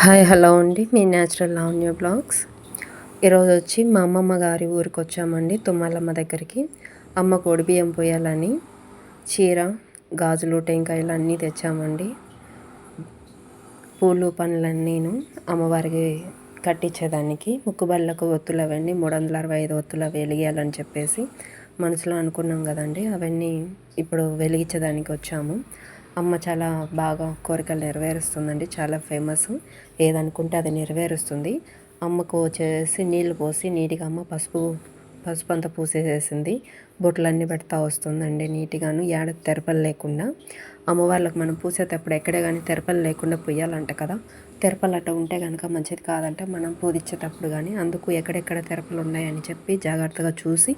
Hi hello అండి. మీ natural Lavanya blogs. ఈరోజు వచ్చి మా అమ్మమ్మ గారి ఊరికి వచ్చామండి తుమ్మలమ్మ దగ్గరికి. అమ్మ కోడి బియ్యం పోయాలని చీర గాజులు టెంకాయలు అన్నీ తెచ్చామండి. పూలు పనులన్నీను అమ్మవారికి కట్టించేదానికి ముక్కుబళ్ళకు ఒత్తులు అవన్నీ మూడు వందల అరవై ఐదు ఒత్తులు వెలిగేయాలని చెప్పేసి మనసులో అనుకున్నాం కదండి. అవన్నీ ఇప్పుడు వెలిగించేదానికి వచ్చాము. అమ్మ చాలా బాగా కోరికలు నెరవేరుస్తుందండి. చాలా ఫేమస్. ఏదనుకుంటే అది నెరవేరుస్తుంది. అమ్మకు వచ్చేసి నీళ్ళు పోసి నీటిగా అమ్మ పసుపు పసుపు అంతా పూసేసేసింది. బొట్లన్నీ పెడతా వస్తుందండి నీట్గాను. ఏడ తెరపలు లేకుండా. అమ్మవార్లకు మనం పూసేటప్పుడు ఎక్కడే కానీ తెరపలు లేకుండా పొయ్యాలంట కదా. తెరపలు అట్ట ఉంటే కనుక మంచిది కాదంటే. మనం పూదిచ్చేటప్పుడు కానీ అందుకు ఎక్కడెక్కడ తెరపలు ఉన్నాయని చెప్పి జాగ్రత్తగా చూసి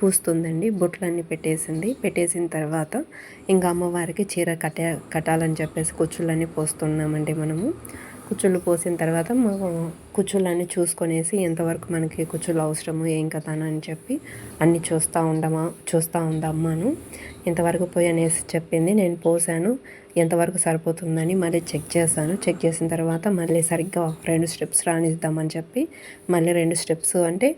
పూస్తుందండి. బొట్లన్నీ పెట్టేసింది. పెట్టేసిన తర్వాత ఇంకా అమ్మవారికి చీర కట్టే కట్టాలని చెప్పేసి కుచ్చులన్నీ పోస్తున్నామండి మనము. కుచ్చుళ్ళు పోసిన తర్వాత కుచ్చులన్నీ చూసుకొనేసి ఎంతవరకు మనకి కుచ్చులు అవసరము ఏం కదా అని చెప్పి అన్నీ చూస్తూ ఉండమా చూస్తూ ఉందమ్మాను. ఎంతవరకు పోయి అనేసి చెప్పింది నేను పోసాను ఎంతవరకు సరిపోతుందని మళ్ళీ చెక్ చేశాను. చెక్ చేసిన తర్వాత మళ్ళీ సరిగ్గా రెండు స్టెప్స్ రానిద్దామని చెప్పి మళ్ళీ రెండు స్టెప్స్ అంటే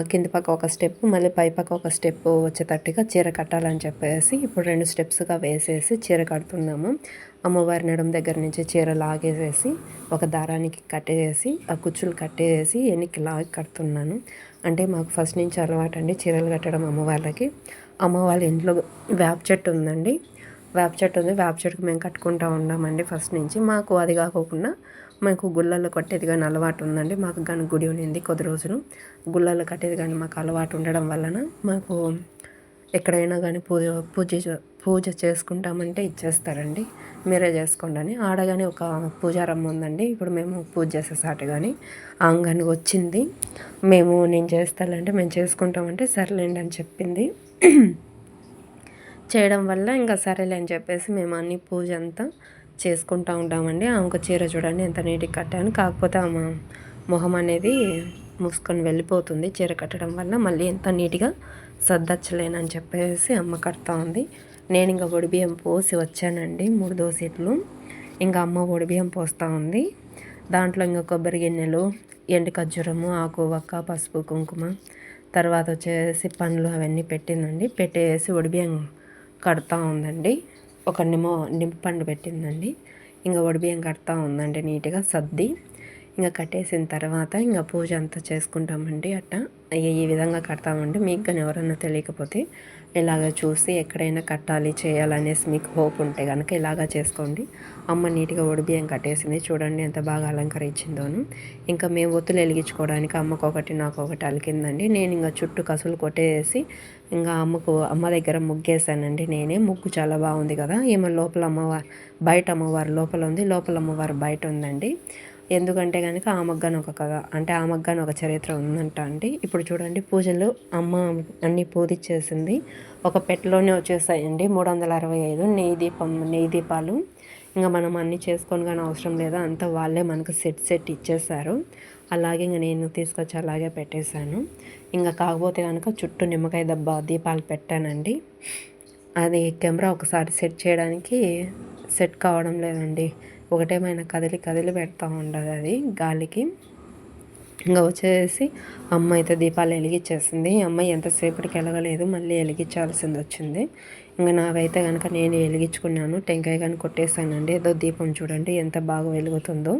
కింద పక్క ఒక స్టెప్ మళ్ళీ పై పక్క ఒక స్టెప్ వచ్చేటట్టుగా చీర కట్టాలని చెప్పేసి ఇప్పుడు రెండు స్టెప్స్గా వేసేసి చీర కడుతున్నాము. అమ్మవారి నడుం దగ్గర నుంచి చీర లాగేసేసి ఒక దారానికి కట్టేసి ఆ కుచ్చులు కట్టేసి ఎన్నికి లాగి కడుతున్నాను. అంటే మాకు ఫస్ట్ నుంచి అలవాటు అండి చీరలు కట్టడం అమ్మవాళ్ళకి. అమ్మ వాళ్ళ ఇంట్లో వేప చెట్టు ఉందండి. వేప చెట్టు ఉంది. వేప చెట్టుకు మేము కట్టుకుంటూ ఉన్నామండి ఫస్ట్ నుంచి. మాకు అది కాకోకుండా మాకు గుళ్ళల్లో కట్టేది కానీ అలవాటు ఉందండి. మాకు కానీ గుడి ఉండింది కొద్ది రోజులు. గుళ్ళల్లో కట్టేది కానీ మాకు అలవాటు ఉండడం వలన మాకు ఎక్కడైనా కానీ పూజ పూజ పూజ చేసుకుంటామంటే ఇచ్చేస్తారండి. మీరే చేసుకోండి అని. ఆడగానే ఒక పూజారమ్మ ఉందండి. ఇప్పుడు మేము పూజ చేసేసాటి కానీ ఆంగానికి వచ్చింది. మేము నేను చేస్తానంటే మేము చేసుకుంటామంటే సర్లేండి అని చెప్పింది. చేయడం వల్ల ఇంకా సరేలే అని చెప్పేసి మేము అన్ని పూజ అంతా చేసుకుంటూ ఉంటామండి. ఆమెకు చీర చూడండి ఎంత నీట్గా కట్టాను. కాకపోతే ఆమె మొహం అనేది మూసుకొని వెళ్ళిపోతుంది చీర కట్టడం వల్ల. మళ్ళీ ఎంత నీట్గా సర్దచ్చలేనని చెప్పేసి అమ్మ కడతా ఉంది. నేను ఇంకా బియ్యం పోసి వచ్చానండి మూడు దోసెట్లు ఇంకా అమ్మ బియ్యం పోస్తూ ఉంది. దాంట్లో ఇంకా కొబ్బరి గిన్నెలు ఎండు ఖర్జూరము ఆకు వక్క పసుపు కుంకుమ తర్వాత వచ్చేసి పండ్లు అవన్నీ పెట్టిందండి. పెట్టేసి బియ్యం కడతా ఉందండి. ఒక నిమ్మ నిమ్మపండు పెట్టిందండి. ఇంకా వడిబియ్యం కడతా ఉందండి నీట్గా సర్ది. ఇంకా కట్టేసిన తర్వాత ఇంకా పూజ అంతా చేసుకుంటామండి అట్ట. ఈ విధంగా కడతామండి. మీకు కానీ ఎవరన్నా తెలియకపోతే ఇలాగ చూసి ఎక్కడైనా కట్టాలి చేయాలనేసి మీకు హోప్ ఉంటే కనుక ఇలాగా చేసుకోండి. అమ్మ నీట్గా ఒడిబియ్యం కట్టేసింది. చూడండి ఎంత బాగా అలంకరించిందోను. ఇంకా మేము ఒత్తులు వెలిగించుకోవడానికి అమ్మకు ఒకటి నాకు ఒకటి అలికిందండి. నేను ఇంకా చుట్టూ కసులు కొట్టేసి ఇంకా అమ్మకు అమ్మ దగ్గర ముగ్గేసానండి నేనే. ముగ్గు చాలా బాగుంది కదా. ఏమో లోపల అమ్మవారు బయట అమ్మవారు లోపల ఉంది. లోపల అమ్మవారు బయట ఉందండి. ఎందుకంటే కనుక ఆమగ్గాను ఒక కథ అంటే ఆమగ్గాను ఒక చరిత్ర ఉందంట అండి. ఇప్పుడు చూడండి పూజలు అమ్మ అన్ని పూజిచ్చేసింది ఒక పెట్టలోనే వచ్చేసాయండి మూడు వందల అరవై ఐదు నెయ్యి దీపం నెయ్యి దీపాలు. ఇంకా మనం అన్నీ చేసుకొని కానీ అవసరం లేదా అంతా వాళ్ళే మనకు సెట్ సెట్ ఇచ్చేసారు అలాగే ఇంకా నేను తీసుకొచ్చి అలాగే పెట్టేశాను. ఇంకా కాకపోతే కనుక చుట్టూ నిమ్మకాయ దెబ్బ దీపాలు పెట్టానండి. అది కెమెరా ఒకసారి సెట్ చేయడానికి సెట్ కావడం లేదండి. ఒకటేమైనా కదిలి కదిలి పెడతా ఉండదు అది గాలికి. ఇంకా వచ్చేసి అమ్మ అయితే దీపాలు వెలిగించేసింది. అమ్మాయి ఎంతసేపటికి వెలగలేదు మళ్ళీ వెలిగించాల్సింది వచ్చింది. ఇంకా నావైతే కనుక నేను వెలిగించుకున్నాను టెంకాయ కానీ కొట్టేసానండి ఏదో దీపం చూడండి ఎంత బాగా వెలుగుతుందో.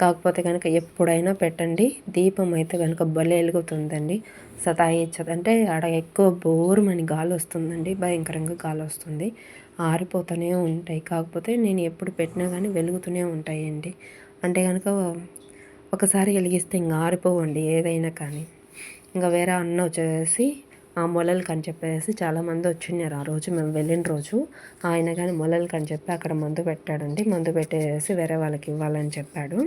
కాకపోతే కనుక ఎప్పుడైనా పెట్టండి. దీపం అయితే కనుక భలే వెలుగుతుందండి. సతాయించదు. అంటే ఆడ ఎక్కువ బోరుమని గాలి వస్తుందండి భయంకరంగా గాలి వస్తుంది ఆరిపోతూనే ఉంటాయి. కాకపోతే నేను ఎప్పుడు పెట్టినా కానీ వెలుగుతూనే ఉంటాయండి. అంటే కనుక ఒకసారి వెలిగిస్తే ఇంకా ఆరిపోవండి ఏదైనా కానీ. ఇంకా వేరే అన్న వచ్చేసి మొలలకు అని చెప్పేసి చాలామంది వచ్చిన్నారు ఆ రోజు మేము వెళ్ళిన రోజు ఆయన కానీ మొలలకు అని చెప్పి అక్కడ మందు పెట్టాడండి. మందు పెట్టేసి వేరే వాళ్ళకి ఇవ్వాలని చెప్పాడు.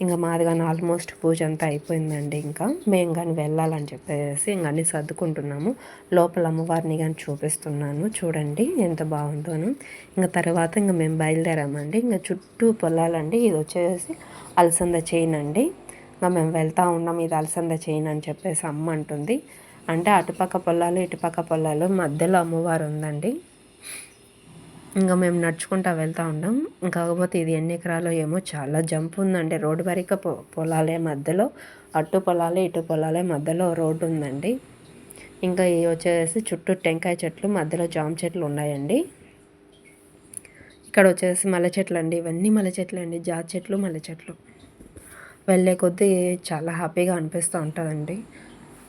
ఇంకా మాది కానీ ఆల్మోస్ట్ పూజ అంతా అయిపోయిందండి ఇంకా. మేము కానీ వెళ్ళాలని చెప్పేసి ఇంక అన్నీ సర్దుకుంటున్నాము. లోపల అమ్మవారిని కానీ చూపిస్తున్నాను. చూడండి ఎంత బాగుందోను ఇంకా తర్వాత ఇంకా మేము బయలుదేరామండి. ఇంకా చుట్టూ పొలాలండి. ఇది వచ్చేసి అలసంద చేయనండి అండి. ఇంకా మేము వెళ్తూ ఉన్నాం. ఇది అలసంద చేయను అని చెప్పేసి అమ్మ అంటుంది. అంటే అటుపక్క పొలాలు ఇటుపక్క పొలాలు మధ్యలో అమ్మవారు ఉందండి. ఇంకా మేము నడుచుకుంటా వెళ్తూ ఉంటాం కాకపోతే ఇది ఎన్ని ఎకరాలో ఏమో చాలా జంప్ ఉందండి. రోడ్డు వరకు పొ పొలాలే మధ్యలో అటు పొలాలే ఇటు పొలాలే మధ్యలో రోడ్డు ఉందండి. ఇంకా ఇవి వచ్చేసి చుట్టూ టెంకాయ చెట్లు మధ్యలో జామ చెట్లు ఉన్నాయండి. ఇక్కడ వచ్చేసి మల్లె చెట్లు అండి. ఇవన్నీ మల్లె చెట్లు అండి. జాతి చెట్లు మల్లె చెట్లు. వెళ్ళే కొద్దీ చాలా హ్యాపీగా అనిపిస్తూ ఉంటుందండి.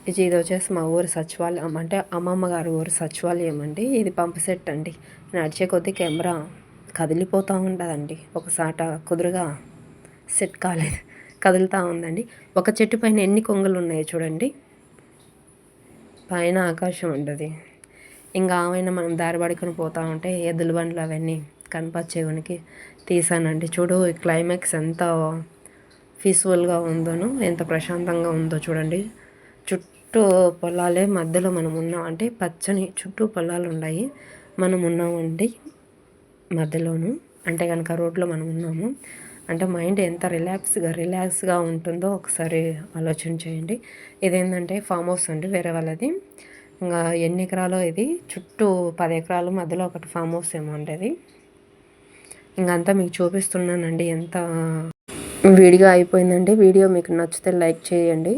ఇది ఇది వచ్చేసి మా ఊరు సచివాలయం. అంటే అమ్మమ్మ గారి ఊరు సచివాలయం అండి. ఇది పంపు సెట్ అండి. నడిచే కొద్దీ కెమెరా కదిలిపోతూ ఉంటుందండి. ఒకసాట కుదురుగా సెట్ కాలేదు. కదులుతూ ఉందండి. ఒక చెట్టు పైన ఎన్ని కొంగలు ఉన్నాయో చూడండి. పైన ఆకాశం ఉంటుంది. ఇంకా ఆమెన మనం దారి పడుకొని పోతూ ఉంటే ఎద్దుల బండ్లు అవన్నీ కనపచ్చేవనికి తీసానండి. చూడు క్లైమాక్స్ ఎంత పీస్ఫుల్గా ఉందోనో ఎంత ప్రశాంతంగా ఉందో చూడండి. చుట్టూ పొలాలే మధ్యలో మనం ఉన్నాం. అంటే పచ్చని చుట్టూ పొలాలు ఉన్నాయి. మనం ఉన్నామండి మధ్యలోను అంటే కనుక రోడ్లో మనం ఉన్నాము. అంటే మైండ్ ఎంత రిలాక్స్గా రిలాక్స్గా ఉంటుందో ఒకసారి ఆలోచన చేయండి. ఇదేంటంటే ఫామ్ హౌస్ అండి వేరే వాళ్ళది. ఇంకా ఎన్ని ఎకరాలో ఇది? చుట్టూ పది ఎకరాలు మధ్యలో ఒకటి ఫామ్ హౌస్ ఏమో ఉండేది ఇంకంతా మీకు చూపిస్తున్నానండి. ఎంత వీడియో అయిపోయిందండి వీడియో మీకు నచ్చితే లైక్ చేయండి.